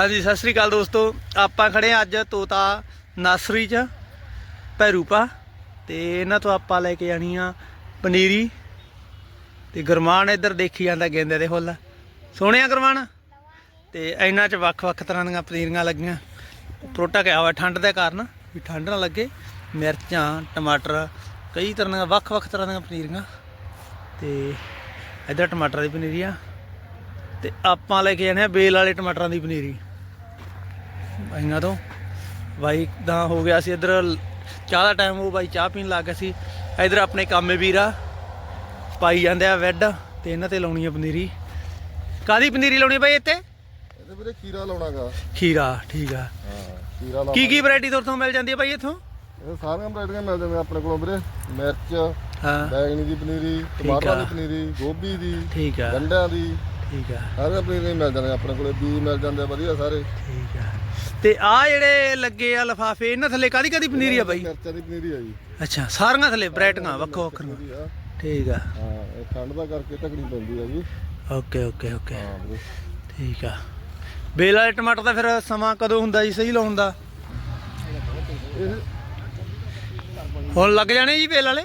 ਹਾਂਜੀ, ਸਤਿ ਸ੍ਰੀ ਅਕਾਲ ਦੋਸਤੋ। ਆਪਾਂ ਖੜੇ ਹਾਂ ਅੱਜ ਤੋਤਾ ਨਰਸਰੀ 'ਚ, ਭੈਰੂਪਾ। ਤੇ ਇਹਨਾਂ ਤੋਂ ਆਪਾਂ ਲੈ ਕੇ ਆਣੀ ਆ ਪਨੀਰੀ। ਤੇ ਗਰਮਾਨ ਇੱਧਰ ਦੇਖੀ ਜਾਂਦਾ ਗੇਂਦੇ ਦੇ ਫੁੱਲ। ਸੋਹਣੇ ਆ ਗਰਮਾਨ? ਤੇ ਇਹਨਾਂ 'ਚ ਵੱਖ-ਵੱਖ ਤਰ੍ਹਾਂ ਦੀਆਂ ਪਨੀਰੀਆਂ ਲੱਗੀਆਂ। ਪਰੋਟਾ ਕਿਹਾ ਹੋਇਆ ਠੰਡ ਦੇ ਕਾਰਨ ਵੀ ਠੰਡ ਨਾ ਲੱਗੇ। ਮਿਰਚਾਂ, ਟਮਾਟਰ, ਕਈ ਤਰ੍ਹਾਂ ਦੀਆਂ, ਵੱਖ-ਵੱਖ ਤਰ੍ਹਾਂ ਦੀਆਂ ਪਨੀਰੀਆਂ। ਤੇ ਇੱਧਰ ਟਮਾਟਰ ਦੀ ਪਨੀਰੀ ਆ। ਤੇ ਆਪਾਂ ਲੈ ਕੇ ਆਨੇ ਆ ਬੇਲ ਵਾਲੇ ਟਮਾਟਰਾਂ ਦੀ ਪਨੀਰੀ। ਬਾਈਆਂ ਤੋਂ। ਬਾਈ ਦਾ ਹੋ ਗਿਆ ਸੀ ਇੱਧਰ ਚਾਹ ਦਾ ਟਾਈਮ ਉਹ ਬਾਈ ਚਾਹ ਪੀਣ ਲੱਗ ਗਿਆ ਸੀ। ਇੱਧਰ ਆਪਣੇ ਕਾਮੇ ਵੀਰਾ ਪਾਈ ਜਾਂਦੇ ਆ ਵੈਡ ਤੇ ਇਹਨਾਂ ਤੇ ਲਾਉਣੀ ਆ ਪਨੀਰੀ। ਕਾਦੀ ਪਨੀਰੀ ਲਾਉਣੀ ਬਾਈ ਇੱਥੇ? ਇਹਦੇ ਵੀਰੇ ਖੀਰਾ ਲਾਉਣਾਗਾ। ਖੀਰਾ ਠੀਕ ਆ। ਹਾਂ ਖੀਰਾ ਕੀ ਕੀ ਵੈਰਾਈਟੀ ਤੋਂ ਮਿਲ ਜਾਂਦੀ ਆ ਬਾਈ ਇੱਥੋਂ? ਇਹ ਸਾਰੀਆਂ ਵੈਰਾਈਟੀਆਂ ਮਿਲ ਜਾਂਦੀਆਂ ਆਪਣੇ ਕੋਲੋਂ ਵੀਰੇ। ਮਿਰਚ ਹਾਂ। ਬੈਗਣੀ ਦੀ ਪਨੀਰੀ। ਟਮਾਟਰ ਦੀ ਪਨੀਰੀ ਗੋਭੀ ਦੀ ਠੀਕ ਆ। ਗੰਢਿਆਂ ਦੀ। ਠੀਕ ਆ। ਸਾਰੀਆਂ ਪਨੀਰੀਆਂ ਮਿਲ ਜਾਂਦੀਆਂ ਆਪਣੇ ਕੋਲੇ ਬੀਜ ਮਿਲ ਜਾਂਦੇ ਵਧੀਆ ਸਾਰੇ। ਠੀਕ ਆ। ਤੇ ਆ ਜਿਹੜੇ ਲੱਗੇ ਆ ਲਫਾਫੇ ਇਹਨਾਂ ਥੱਲੇ ਕਾਦੀ ਕਾਦੀ ਪਨੀਰੀ ਆ ਬਾਈ? ਮਿਰਚਾਂ ਦੀ ਪਨੀਰੀ ਆ ਜੀ। ਅੱਛਾ ਸਾਰੀਆਂ ਥੱਲੇ ਵੈਰਾਈਟੀਆਂ ਵੱਖੋ ਵੱਖਰੀਆਂ। ਪਨੀਰੀ ਆ। ਠੀਕ ਆ। ਹਾਂ ਇਹ ਠੰਡ ਦਾ ਕਰਕੇ ਢਕਣੀ ਪੈਂਦੀ ਆ ਜੀ। Okay okay okay. ਹਾਂ ਵੀਰੇ। ਠੀਕ ਆ। ਬੇਲ ਵਾਲੇ ਟਮਾਟਰ ਦਾ ਫਿਰ ਸਮਾਂ ਕਦੋਂ ਹੁੰਦਾ ਜੀ? ਸਹੀ ਲਾਉਣ ਦਾ? ਇਹ ਹੁਣ ਲੱਗ ਜਾਣੇ ਜੀ ਬੇਲ ਵਾਲੇ?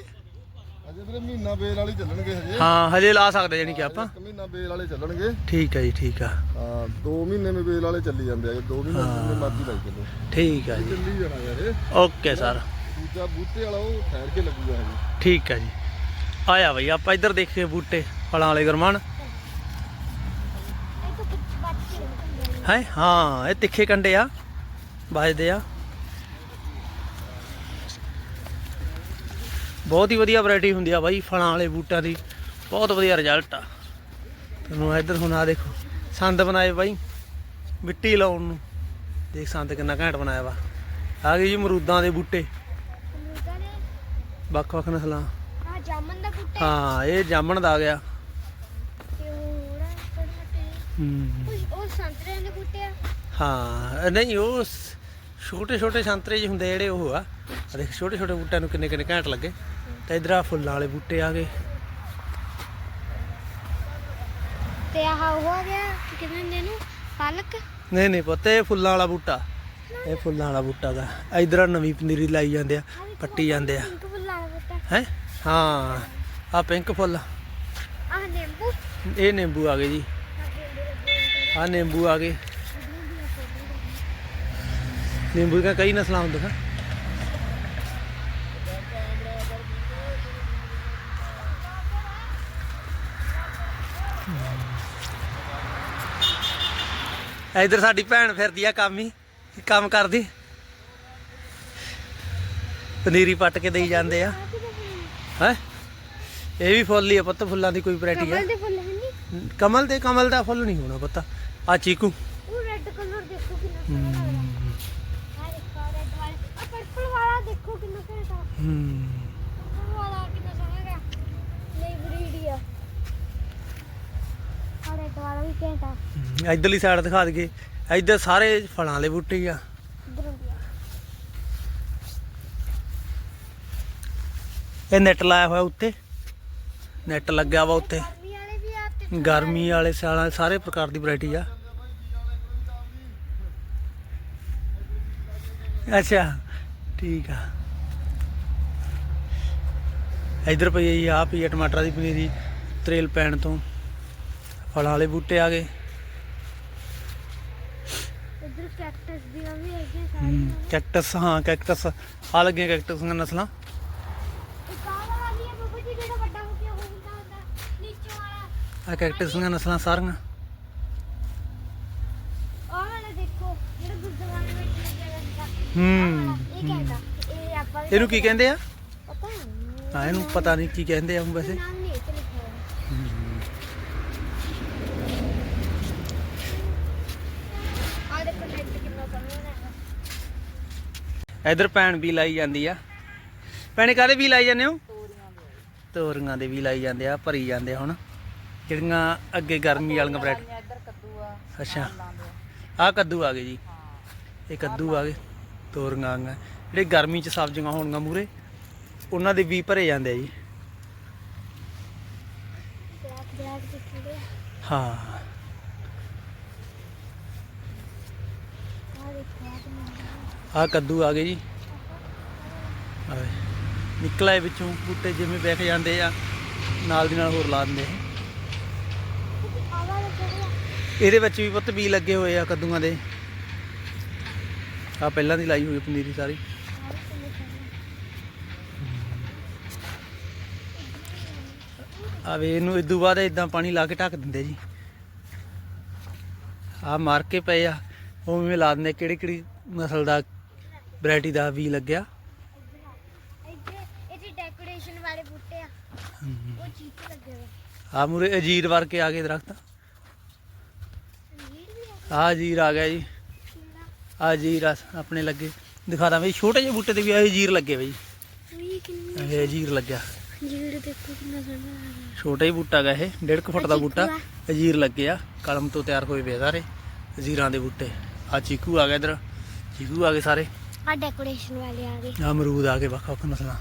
ਅਜੇ ਵੀਰੇ ਮਹੀਨਾ ਬੇਲ ਵਾਲੀ ਚੱਲਣਗੇ ਹਜੇ। ਹਾਂ ਹਜੇ ਲਾ ਸਕਦੇ ਜਾਨੀ ਕਿ ਆਪਾਂ। ਇੱਕ ਮਹੀਨਾ ਬੇਲ ਵਾਲੇ ਚੱਲਣਗੇ। ਠੀਕ ਆ ਜੀ ਠੀਕ ਆ। ਹਾਂ 2 ਮਹੀਨੇ ਮੇ ਬੇਲ ਵਾਲੇ ਚੱਲੀ ਜਾਂਦੇ ਆ 2 ਮਹੀਨੇ ਜਿੰਨੇ ਮਰਜ਼ੀ ਲਾਈ ਚੱਲੋ। ਠੀਕ ਆ ਜੀ। ਚੱਲੀ ਜਾਣਾ ਯਾਰ ਇਹ। Okay sir. ਦੂਜਾ ਬੂਟੇ ਵਾਲਾ ਉਹ ਠਹਿਰ ਕੇ ਲੱਗੂਗਾ ਹਜੇ। ਠੀਕ ਆ ਜੀ। ਆਇਆ ਬਈ ਆਪਾਂ ਇੱਧਰ ਦੇਖੀਏ ਬੂਟੇ ਫਲਾਂ ਵਾਲੇ ਗਰਮਾਨ। ਹੈ? ਹਾਂ ਇਹ ਤਿੱਖੇ ਕੰਡੇ ਆ ਵੱਜਦੇ ਆ। ਬਹੁਤ ਹੀ ਵਧੀਆ ਵੈਰਾਈਟੀ ਹੁੰਦੀ ਆ ਬਾਈ ਫਲਾਂ ਵਾਲੇ ਬੂਟਿਆਂ ਦੀ। ਬਹੁਤ ਵਧੀਆ ਰਿਜ਼ਲਟ ਆ। ਤੁਹਾਨੂੰ ਇੱਧਰ ਹੁਣ ਆ ਦੇਖੋ ਸੰਦ ਬਣਾਏ ਬਾਈ ਮਿੱਟੀ ਲਾਉਣ ਨੂੰ। ਦੇਖ ਸੰਦ ਕਿੰਨਾ ਘੈਂਟ ਬਣਾਇਆ ਵਾ। ਆ ਗਏ ਜੀ ਅਮਰੂਦਾਂ ਦੇ ਬੂਟੇ। ਵੱਖ ਵੱਖ ਨਸਲਾਂ। ਆ ਜਾਮਨ ਦਾ ਬੂਟਾ ਹਾਂ ਇਹ ਜਾਮਣ ਦਾ ਆ ਗਿਆ। ਹੂੰ। ਛੋਟੇ ਉਹ ਸੰਤਰੇ ਦੇ ਬੂਟੇ ਆ ਹਾਂ ਨਹੀਂ ਉਹ ਛੋਟੇ ਛੋਟੇ ਸੰਤਰੇ ਜਿਹੇ ਹੁੰਦੇ ਜਿਹੜੇ ਉਹ ਆ। ਆ ਦੇਖ ਛੋਟੇ ਛੋਟੇ ਬੂਟਿਆਂ ਨੂੰ ਕਿੰਨੇ ਕਿੰਨੇ ਘੈਂਟ ਲੱਗੇ। ਤੇ ਇਧਰ ਆ ਫੁੱਲਾਂ ਵਾਲੇ ਬੂਟੇ ਆ ਗਏ। ਤੇ ਆਹ ਉਹ ਆ ਗਿਆ ਕੀ ਕਹਿੰਦੇ ਨੇ? ਇਹਨੂੰ ਪਾਲਕ? ਨਹੀਂ ਨਹੀਂ ਪੁੱਤ ਇਹ ਫੁੱਲਾਂ ਵਾਲਾ ਬੂਟਾ। ਇਹ ਫੁੱਲਾਂ ਵਾਲਾ ਬੂਟਾ ਦਾ ਇਧਰ ਨਵੀਂ ਪਨੀਰੀ ਲਾਈ ਜਾਂਦੇ ਆ ਪੱਟੀ ਜਾਂਦੇ ਆ। ਪਿੰਕ ਫੁੱਲਾਂ ਦਾ ਬੂਟਾ। ਹੈ? ਹਾਂ ਆ ਪਿੰਕ ਫੁੱਲ। ਆਹ ਨਿੰਬੂ। ਇਹ ਨਿੰਬੂ ਆ ਗਏ ਜੀ। ਆ ਨਿੰਬੂ ਆ ਗਏ। ਨਿੰਬੂ ਦੀਆਂ ਕਈ ਨਸਲਾਂ ਹੁੰਦੀਆਂ ਇਧਰ ਸਾਡੀ ਭੈਣ ਫਿਰਦੀ ਆ ਕੰਮ ਹੀ ਕੰਮ ਕਰਦੀ। ਪਨੀਰੀ ਪੱਟ ਕੇ ਦੇਈ ਜਾਂਦੇ ਆ। ਹੈ? ਇਹ ਵੀ ਫੁੱਲ ਹੀ ਆ ਪੁੱਤ ਫੁੱਲਾਂ ਦੀ ਕੋਈ ਵੈਰਾਈਟੀ ਆ। ਕਮਲ ਦੇ ਫੁੱਲ ਹੈ ਨਹੀਂ ਕਮਲ ਦੇ ਕਮਲ ਦਾ ਫੁੱਲ ਨਹੀਂ ਹੋਣਾ ਪਤਾ। ਆ ਚੀਕੂ। ਉਹ ਰੈੱਡ ਕਲਰ ਦੇਖੋ ਕਿੰਨਾ ਸੋਹਣਾ ਲੱਗਦਾ। ਆ ਦੇਖੋ ਰੈੱਡ ਵਾਲਾ। ਆ ਪਰਪਲ ਵਾਲਾ ਦੇਖੋ ਕਿੰਨਾ ਘੈਂਟ ਆ ਹੂੰ ਉਹ ਵਾਲਾ ਕਿੰਨਾ ਸੋਹਣਾ ਹੈ ਨਹੀਂ ਬਰੀਡ ਆ ਆ ਰੈੱਡ ਵਾਲਾ ਵੀ ਘੈਂਟ ਆ। ਇਧਰਲੀ ਸਾਈਡ ਦਿਖਾ ਦਈਏ। ਇੱਧਰ ਸਾਰੇ ਫਲਾਂ ਵਾਲੇ ਬੂਟੇ ਆ। ਇਧਰੋਂ ਵੀ ਆ। ਇਹ ਨੈਟ ਲਾਇਆ ਹੋਇਆ ਉੱਤੇ। ਨੈਟ ਲੱਗਿਆ ਵਾ ਉੱਤੇ। ਗਰਮੀ ਵਾਲੇ ਵੀ ਆ ਤੇ ਗਰਮੀ ਵਾਲੇ ਸਿਆਲਾਂ ਸਾਰੇ ਪ੍ਰਕਾਰ ਦੀ ਵੈਰਾਈਟੀ ਆ। ਅੱਛਾ ਠੀਕ ਆ। ਇਧਰ ਪਈ ਆ ਪਈ ਹੈ ਟਮਾਟਰਾਂ ਦੀ ਪਨੀਰੀ ਤਰੇਲ ਪੈਣ ਤੋਂ। ਫਲਾਂ ਵਾਲੇ ਬੂਟੇ ਆ ਗਏ। ਇਧਰ ਕੈਕਟਸ ਦੀਆਂ ਵੀ ਹੈਗੀਆਂ ਸਾਰੀਆਂ। ਕੈਕਟਸ ਹਾਂ ਕੈਕਟਸ। ਆ ਲੱਗੀਆਂ ਕੈਕਟਸ ਦੀਆਂ ਨਸਲਾਂ। ਇੱਕ ਆਹ ਵਾਲਾ ਵੀ ਹੈ ਬਾਬਾ ਜੀ ਜਿਹੜਾ ਵੱਡਾ ਹੋ ਗਿਆ ਉਹ ਹੁੰਦਾ ਹੁੰਦਾ ਨੀਚੇ ਵਾਲਾ। ਆ ਕੈਕਟਸ ਦੀਆਂ ਨਸਲਾਂ ਸਾਰੀਆਂ। ਉਹ ਵਾਲਾ ਦੇਖੋ ਜਿਹੜਾ ਗੁਰਦੁਆਰੇ ਵਿੱਚ ਲੱਗਿਆ ਰਹਿੰਦਾ ਹੂੰ ਇਹ ਕਹਿੰਦਾ? ਇਹ ਆਪਾਂ ਵੀ ਇਹਨੂੰ ਕੀ ਕਹਿੰਦੇ ਆ? ਪਤਾ ਨਹੀਂ। ਹਾਂ ਇਹਨੂੰ ਪਤਾ ਨਹੀਂ ਕੀ ਕਹਿੰਦੇ ਆ ਹੁਣ ਵੈਸੇ ਨਾਮ ਨਹੀਂ ਇੱਥੇ ਲਿਖਿਆ ਹੋਇਆ ਆ ਦੇਖੋ ਨੈਟ ਕਿੰਨਾ ਸੋਹਣਾ ਹੈ ਇਧਰ ਭੈਣ ਵੀ ਲਾਈ ਜਾਂਦੀ ਆ। ਭੈਣੇ ਕਾਦੇ ਵੀ ਲਾਈ ਜਾਂਦੇ ਹੋ? ਤੋਰੀਆਂ ਦੇ ਵੀ ਲਾਈ ਜਾਂਦੇ ਆ ਭਰੀ ਜਾਂਦੇ ਆ ਹੁਣ। ਜਿਹੜੀਆਂ ਅੱਗੇ ਗਰਮੀ ਵਾਲੀਆਂ ਬ੍ਰੈਡ ਅੱਛਾ। ਆ। ਕੱਦੂ ਆ ਗਏ ਜੀ। ਇਹ ਕੱਦੂ ਆ ਗਏ ਤੋਰੀਆਂ ਆ ਜਿਹੜੇ ਗਰਮੀ ਚ ਸਬਜ਼ੀਆਂ ਹੋਣਗੀਆਂ ਮੂਰੇ ਉਹਨਾਂ ਦੇ ਵੀ ਭਰੇ ਜਾਂਦੇ ਆ ਜੀ। ਆ? ਹਾਂ। ਆ ਕੱਦੂ ਆ ਗਏ ਜੀ। ਆਵੇ ਨਿਕਲਿਆ ਵਿੱਚੋਂ, ਬੂਟੇ ਜਿਵੇਂ ਵਿਖ ਜਾਂਦੇ ਆ, ਨਾਲ ਦੀ ਨਾਲ ਹੋਰ ਲਾ ਦਿੰਦੇ ਇਹਦੇ ਵਿੱਚ ਵੀ ਪੁੱਤ ਬੀ ਲੱਗੇ ਹੋਏ ਆ ਕੱਦੂਆਂ ਦੇ। ਆ ਪਹਿਲਾਂ ਦੀ ਲਾਈ ਹੋਈ ਪਨੀਰੀ ਸਾਰੀ। ਆ ਵੇ, ਇਹਨੂੰ ਇਦੋਂ ਬਾਅਦ ਇਦਾਂ ਪਾਣੀ ਲਾ ਕੇ ਢੱਕ ਦਿੰਦੇ ਜੀ। ਆ ਮਾਰ ਕੇ ਪਏ ਆ, ਉਵੇਂ ਲਾ ਦਿੰਦੇ ਕਿਹੜੀ ਕਿਹੜੀ ਨਸਲ ਦਾ ਵੈਰਾਈਟੀ ਦਾ ਵੀ ਲੱਗਿਆ। ਇੱਥੇ ਇੱਥੇ ਡੈਕੋਰੇਸ਼ਨ ਵਾਲੇ ਬੂਟੇ ਆ। ਉਹ ਚੀਤੇ ਲੱਗੇ ਹੋਏ ਆ। ਮੂਰੇ ਅਜੀਰ ਵਰਗੇ ਆ ਗਏ ਦਰਖਤ। ਨੀਰ ਵੀ ਆ ਅਜੀਰ ਆ ਗਿਆ ਜੀ। ਆ ਆ ਅਜੀਰ ਆ ਆਪਣੇ ਲੱਗੇ। ਦਿਖਾ ਦਾਂ ਬਈ ਛੋਟੇ ਜਿਹੇ ਬੂਟੇ ਤੇ ਵੀ ਆ ਅਜੀਰ ਲੱਗੇ ਬਈ। ਵੀ ਕਿੰਨੀ ਇਹ ਅਜੀਰ ਲੱਗਿਆ। ਜੀੜ ਦੇਖੋ ਕਿੰਨਾ ਸੋਹਣਾ ਲੱਗਦਾ ਛੋਟਾ ਹੀ ਬੂਟਾ ਗਾ ਇਹ 1.5 ਫੁੱਟ ਦਾ ਬੂਟਾ। ਅਜੀਰ ਲੱਗੇ ਆ ਕਲਮ ਤੋਂ ਤਿਆਰ ਹੋਏ ਵੇ ਸਾਰੇ। ਅਜੀਰਾਂ ਦੇ ਬੂਟੇ। ਆ ਚੀਕੂ ਆ ਗਿਆ ਇਧਰ। ਚੀਕੂ ਆ ਗਏ ਸਾਰੇ। ਆ ਡੈਕੋਰੇਸ਼ਨ ਵਾਲੇ ਆ ਗਏ। ਅਮਰੂਦ ਆ ਗਏ ਵੱਖ ਵੱਖ ਨਸਲਾਂ।